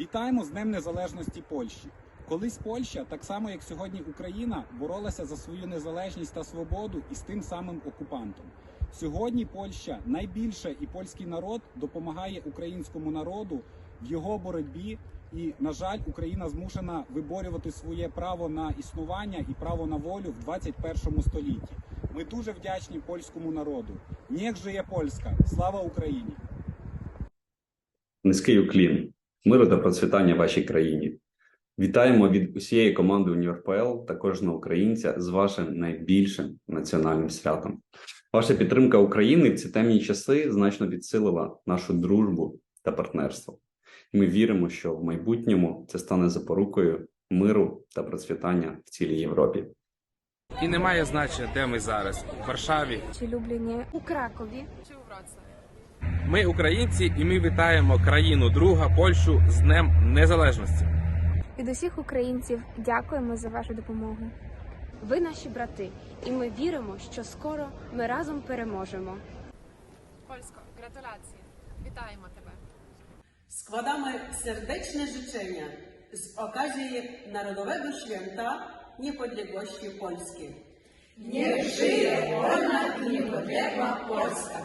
Вітаємо з Днем Незалежності Польщі. Колись Польща, так само як сьогодні Україна, боролася за свою незалежність та свободу із тим самим окупантом. Сьогодні Польща найбільше і польський народ допомагає українському народу в його боротьбі. І, на жаль, Україна змушена виборювати своє право на існування і право на волю в 21 столітті. Ми дуже вдячні польському народу. Нєх жиє Польська! Слава Україні! Низький уклін, миру та процвітання вашій країні. Вітаємо від усієї команди УніверПЛ та кожного українця з вашим найбільшим національним святом. Ваша підтримка України в ці темні часи значно підсилила нашу дружбу та партнерство. І ми віримо, що в майбутньому це стане запорукою миру та процвітання в цілій Європі. І немає значення, де ми зараз в Варшаві. чи Любліні у Кракові. чи у Вроцлаві. Ми українці, і ми вітаємо країну друга Польщу з Днем Незалежності. Від усіх українців дякуємо за вашу допомогу. Ви наші брати, і ми віримо, що скоро ми разом переможемо. Польсько, gratulacje. Вітаємо тебе. Składamy serdeczne życzenia z okazji Narodowego Święta Niepodległości Polskiej. Niech żyje wolna i niepodległa Polska!